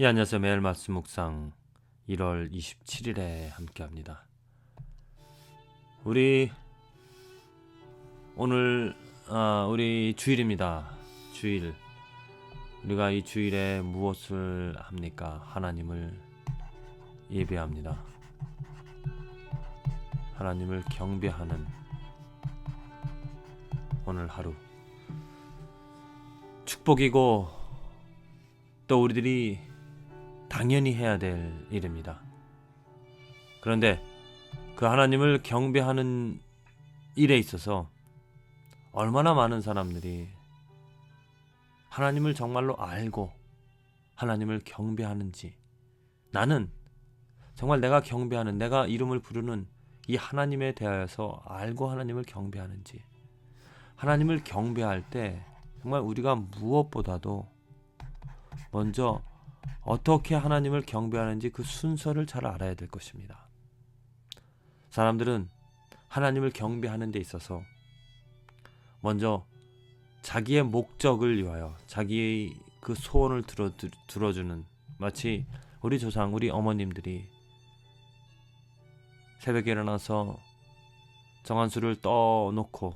예, 안녕하세요. 매일 말씀 묵상 1월 27일에 함께 합니다. 우리 오늘 아, 우리 주일입니다. 주일. 우리가 이 주일에 무엇을 합니까? 하나님을 예배합니다. 하나님을 경배하는 오늘 하루. 축복이고 또 우리들이 당연히 해야 될 일입니다. 그런데 그 하나님을 경배하는 일에 있어서 얼마나 많은 사람들이 하나님을 정말로 알고 하나님을 경배하는지 나는 정말 내가 경배하는 내가 이름을 부르는 이 하나님에 대하여서 알고 하나님을 경배하는지 하나님을 경배할 때 정말 우리가 무엇보다도 먼저 어떻게 하나님을 경배하는지 그 순서를 잘 알아야 될 것입니다. 사람들은 하나님을 경배하는 데 있어서 먼저 자기의 목적을 위하여 자기의 그 소원을 들어, 들어주는 마치 우리 조상, 우리 어머님들이 새벽에 일어나서 정한수를 떠놓고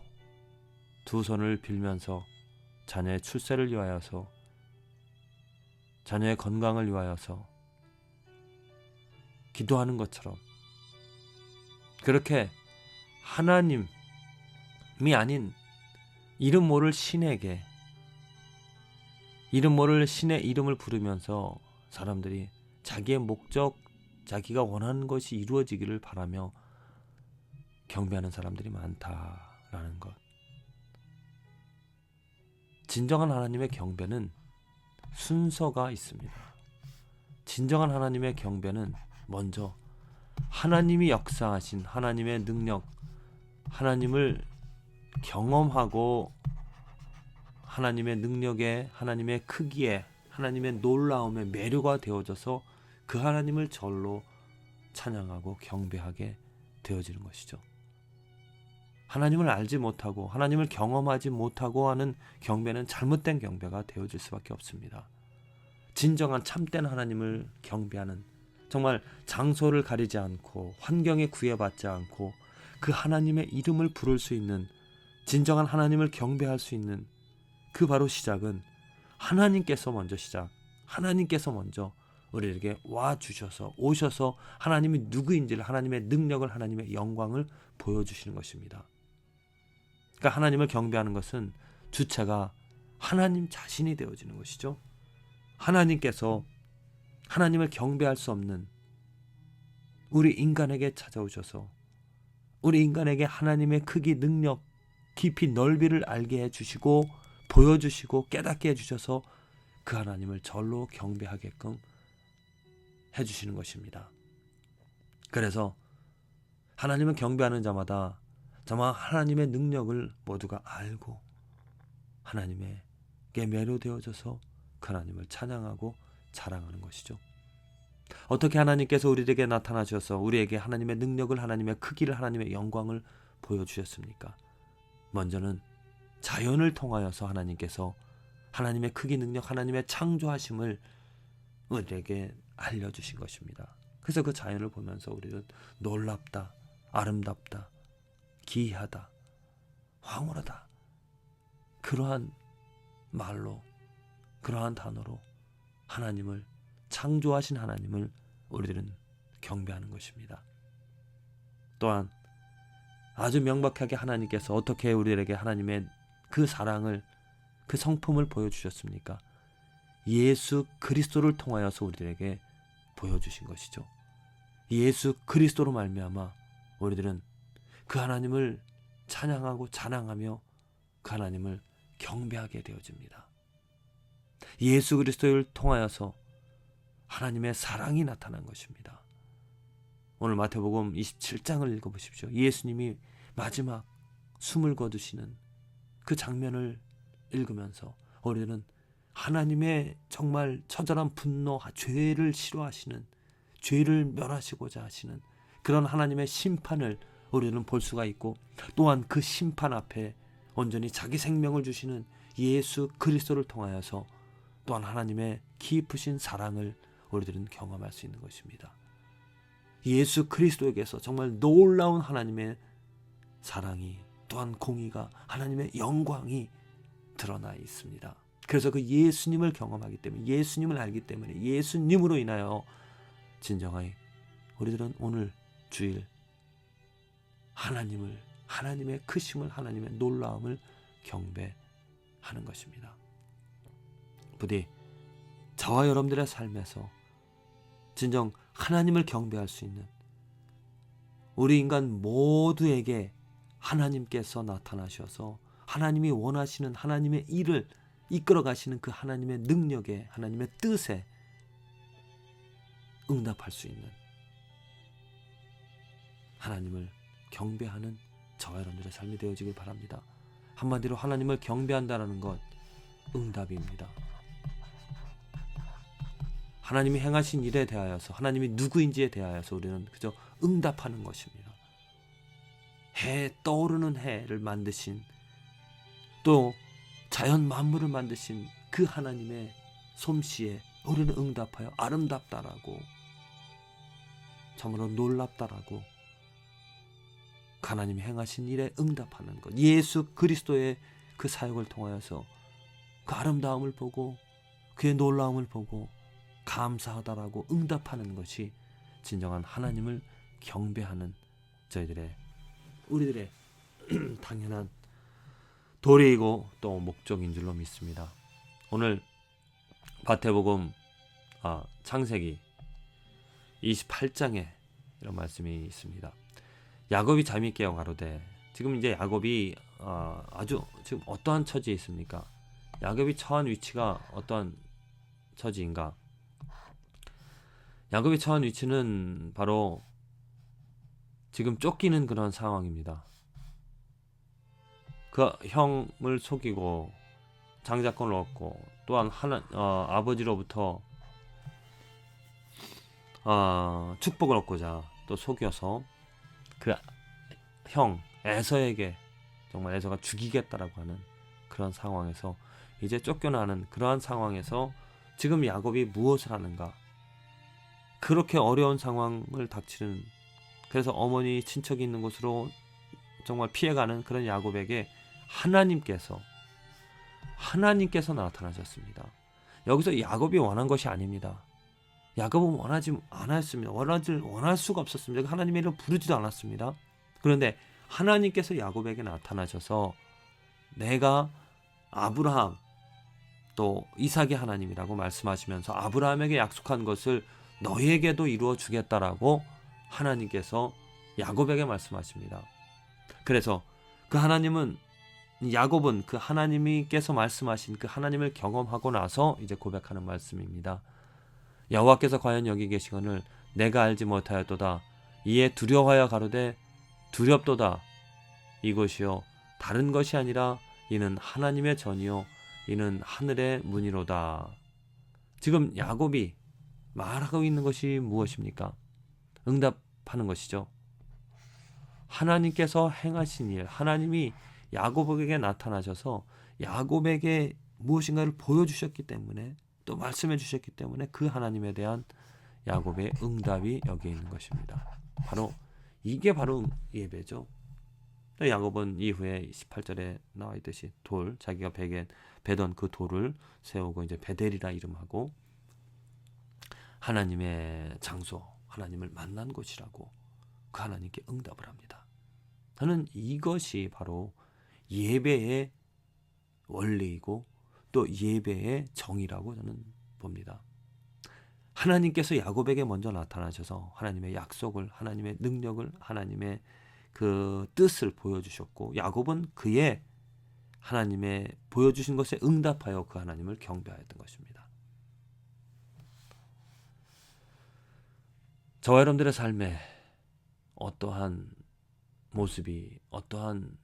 두 손을 빌면서 자녀의 출세를 위하여서 자녀의 건강을 위하여서 기도하는 것처럼 그렇게 하나님이 아닌 이름 모를 신에게 이름 모를 신의 이름을 부르면서 사람들이 자기의 목적, 자기가 원하는 것이 이루어지기를 바라며 경배하는 사람들이 많다라는 것. 진정한 하나님의 경배는 순서가 있습니다. 진정한 하나님의 경배는 먼저 하나님이 역사하신 하나님의 능력, 하나님을 경험하고 하나님의 능력에, 하나님의 크기에, 하나님의 놀라움에 매료가 되어져서 그 하나님을 절로 찬양하고 경배하게 되어지는 것이죠. 하나님을 알지 못하고 하나님을 경험하지 못하고 하는 경배는 잘못된 경배가 되어질 수밖에 없습니다. 진정한 참된 하나님을 경배하는 정말 장소를 가리지 않고 환경에 구애받지 않고 그 하나님의 이름을 부를 수 있는 진정한 하나님을 경배할 수 있는 그 바로 시작은 하나님께서 먼저 시작, 하나님께서 먼저 우리에게 와 주셔서 오셔서 하나님이 누구인지를 하나님의 능력을 하나님의 영광을 보여주시는 것입니다. 그러니까 하나님을 경배하는 것은 주체가 하나님 자신이 되어지는 것이죠. 하나님께서 하나님을 경배할 수 없는 우리 인간에게 찾아오셔서 우리 인간에게 하나님의 크기, 능력, 깊이 넓이를 알게 해 주시고 보여주시고 깨닫게 해 주셔서 그 하나님을 절로 경배하게끔 해 주시는 것입니다. 그래서 하나님을 경배하는 자마다 정말 하나님의 능력을 모두가 알고 하나님에게 매료되어져서 그 하나님을 찬양하고 자랑하는 것이죠. 어떻게 하나님께서 우리에게 나타나셔서 우리에게 하나님의 능력을 하나님의 크기를 하나님의 영광을 보여주셨습니까? 먼저는 자연을 통하여서 하나님께서 하나님의 크기 능력 하나님의 창조하심을 우리에게 알려주신 것입니다. 그래서 그 자연을 보면서 우리는 놀랍다, 아름답다, 기이하다, 황홀하다. 그러한 말로, 그러한 단어로 하나님을 창조하신 하나님을 우리들은 경배하는 것입니다. 또한 아주 명백하게 하나님께서 어떻게 우리에게 하나님의 그 사랑을 그 성품을 보여주셨습니까? 예수 그리스도를 통하여서 우리들에게 보여주신 것이죠. 예수 그리스도로 말미암아 우리들은 그 하나님을 찬양하고 자랑하며 그 하나님을 경배하게 되어집니다. 예수 그리스도를 통하여서 하나님의 사랑이 나타난 것입니다. 오늘 마태복음 27장을 읽어보십시오. 예수님이 마지막 숨을 거두시는 그 장면을 읽으면서 우리는 하나님의 정말 처절한 분노, 죄를 싫어하시는, 죄를 멸하시고자 하시는 그런 하나님의 심판을 우리는 볼 수가 있고 또한 그 심판 앞에 온전히 자기 생명을 주시는 예수 그리스도를 통하여서 또한 하나님의 깊으신 사랑을 우리들은 경험할 수 있는 것입니다. 예수 그리스도에게서 정말 놀라운 하나님의 사랑이 또한 공의가 하나님의 영광이 드러나 있습니다. 그래서 그 예수님을 경험하기 때문에 예수님을 알기 때문에 예수님으로 인하여 진정하게 우리들은 오늘 주일 하나님을 하나님의 크심을 하나님의 놀라움을 경배하는 것입니다. 부디 저와 여러분들의 삶에서 진정 하나님을 경배할 수 있는 우리 인간 모두에게 하나님께서 나타나셔서 하나님이 원하시는 하나님의 일을 이끌어 가시는 그 하나님의 능력에 하나님의 뜻에 응답할 수 있는 하나님을 경배하는 저와 여러분들의 삶이 되어지길 바랍니다. 한마디로 하나님을 경배한다라는 것 응답입니다. 하나님이 행하신 일에 대하여서 하나님이 누구인지에 대하여서 우리는 그저 응답하는 것입니다. 해 떠오르는 해를 만드신 또 자연 만물을 만드신 그 하나님의 솜씨에 우리는 응답하여 아름답다라고 참으로 놀랍다라고 그 하나님이 행하신 일에 응답하는 것 예수 그리스도의 그 사역을 통하여서 그 아름다움을 보고 그의 놀라움을 보고 감사하다라고 응답하는 것이 진정한 하나님을 경배하는 저희들의 우리들의 당연한 도리이고 또 목적인 줄로 믿습니다. 오늘 마태복음 아, 창세기 28장에 이런 말씀이 있습니다. 야곱이 잠이 깨어 가로되 지금 이제 야곱이 어, 아주 지금 어떠한 처지에 있습니까? 야곱이 처한 위치가 어떠한 처지인가? 야곱이 처한 위치는 바로 지금 쫓기는 그런 상황입니다. 그 형을 속이고 장자권을 얻고 또한 하나 어, 아버지로부터 어, 축복을 얻고자 또 속여서 그 형 에서에게 정말 에서가 죽이겠다라고 하는 그런 상황에서 이제 쫓겨나는 그러한 상황에서 지금 야곱이 무엇을 하는가? 그렇게 어려운 상황을 닥치는 그래서 어머니 친척이 있는 곳으로 정말 피해가는 그런 야곱에게 하나님께서 하나님께서 나타나셨습니다. 여기서 야곱이 원한 것이 아닙니다. 야곱은 원하지 않았습니다. 원하지 원할 수가 없었습니다. 하나님의 이름 부르지도 않았습니다. 그런데 하나님께서 야곱에게 나타나셔서 내가 아브라함 또 이삭의 하나님이라고 말씀하시면서 아브라함에게 약속한 것을 너에게도 이루어 주겠다라고 하나님께서 야곱에게 말씀하십니다. 그래서 그 하나님은 야곱은 그 하나님께서 말씀하신 그 하나님을 경험하고 나서 이제 고백하는 말씀입니다. 여호와께서 과연 여기 계시거늘 내가 알지 못하였도다 이에 두려워하여 가로되 두렵도다 이것이요 다른 것이 아니라 이는 하나님의 전이요 이는 하늘의 문이로다 지금 야곱이 말하고 있는 것이 무엇입니까? 응답하는 것이죠. 하나님께서 행하신 일, 하나님이 야곱에게 나타나셔서 야곱에게 무엇인가를 보여주셨기 때문에 또 말씀해 주셨기 때문에 그 하나님에 대한 야곱의 응답이 여기에 있는 것입니다. 바로 이게 바로 예배죠. 야곱은 이후에 18절에 나와 있듯이 돌 자기가 베게 베던 그 돌을 세우고 이제 베델이라 이름하고 하나님의 장소 하나님을 만난 곳이라고 그 하나님께 응답을 합니다. 저는 이것이 바로 예배의 원리이고 또 예배의 정의라고 저는 봅니다. 하나님께서 야곱에게 먼저 나타나셔서 하나님의 약속을, 하나님의 능력을, 하나님의 그 뜻을 보여주셨고, 야곱은 그의 하나님의 보여주신 것에 응답하여 그 하나님을 경배하였던 것입니다. 저와 여러분들의 삶에 어떠한 모습이, 어떠한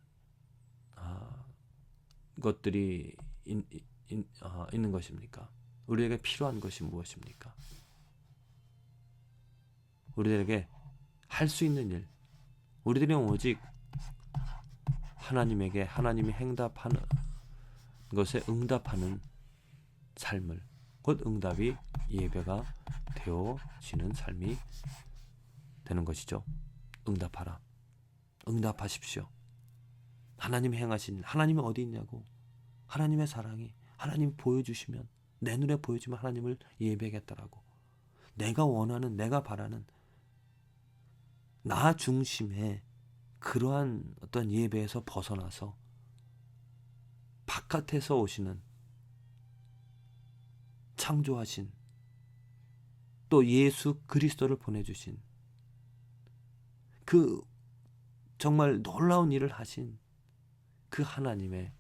아, 것들이 있, 있, 아, 있는 것입니까? 우리에게 필요한 것이 무엇입니까? 우리들에게 할 수 있는 일, 우리들은 오직 하나님에게 하나님이 행답하는 것에 응답하는 삶을 곧 응답이 예배가 되어지는 삶이 되는 것이죠. 응답하라. 응답하십시오. 하나님 행하신 하나님이 어디 있냐고. 하나님의 사랑이 하나님 보여주시면 내 눈에 보여주면 하나님을 예배하겠다라고. 내가 원하는 내가 바라는 나 중심의 그러한 어떤 예배에서 벗어나서 바깥에서 오시는 창조하신 또 예수 그리스도를 보내주신 그 정말 놀라운 일을 하신 그 하나님의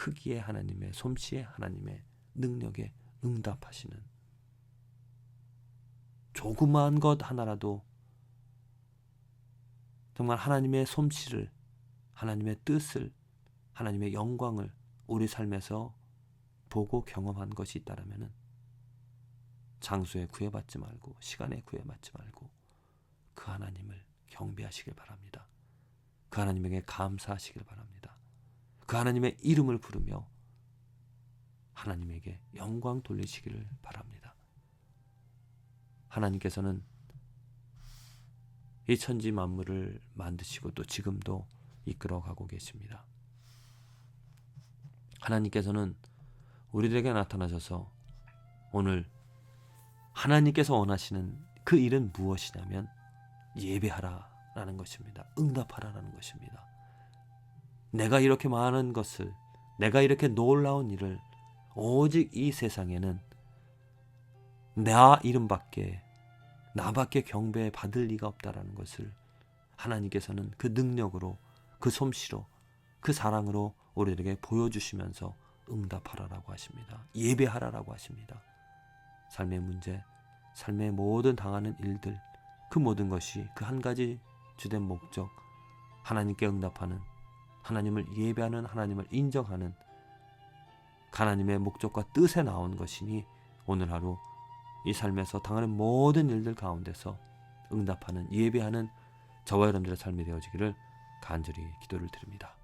크기의 하나님의 솜씨의 하나님의 능력에 응답하시는 조그마한 것 하나라도 정말 하나님의 솜씨를 하나님의 뜻을 하나님의 영광을 우리 삶에서 보고 경험한 것이 있다라면은 장소에 구애받지 말고 시간에 구애받지 말고 그 하나님을 경배하시길 바랍니다. 그 하나님에게 감사하시길 바랍니다. 그 하나님의 이름을 부르며 하나님에게 영광 돌리시기를 바랍니다. 하나님께서는 이 천지 만물을 만드시고 또 지금도 이끌어 가고 계십니다. 하나님께서는 우리들에게 나타나셔서 오늘 하나님께서 원하시는 그 일은 무엇이냐면 예배하라라는 것입니다. 응답하라라는 것입니다. 내가 이렇게 많은 것을 내가 이렇게 놀라운 일을 오직 이 세상에는 나 이름밖에 나밖에 경배 받을 리가 없다라는 것을 하나님께서는 그 능력으로 그 솜씨로 그 사랑으로 우리에게 보여주시면서 응답하라라고 하십니다. 예배하라라고 하십니다. 삶의 문제, 삶의 모든 당하는 일들, 그 모든 것이 그 한 가지 주된 목적, 하나님께 응답하는, 하나님을 예배하는, 하나님을 인정하는 하나님의 목적과 뜻에 나온 것이니 오늘 하루 이 삶에서 당하는 모든 일들 가운데서 응답하는 예배하는 저와 여러분들의 삶이 되어지기를 간절히 기도를 드립니다.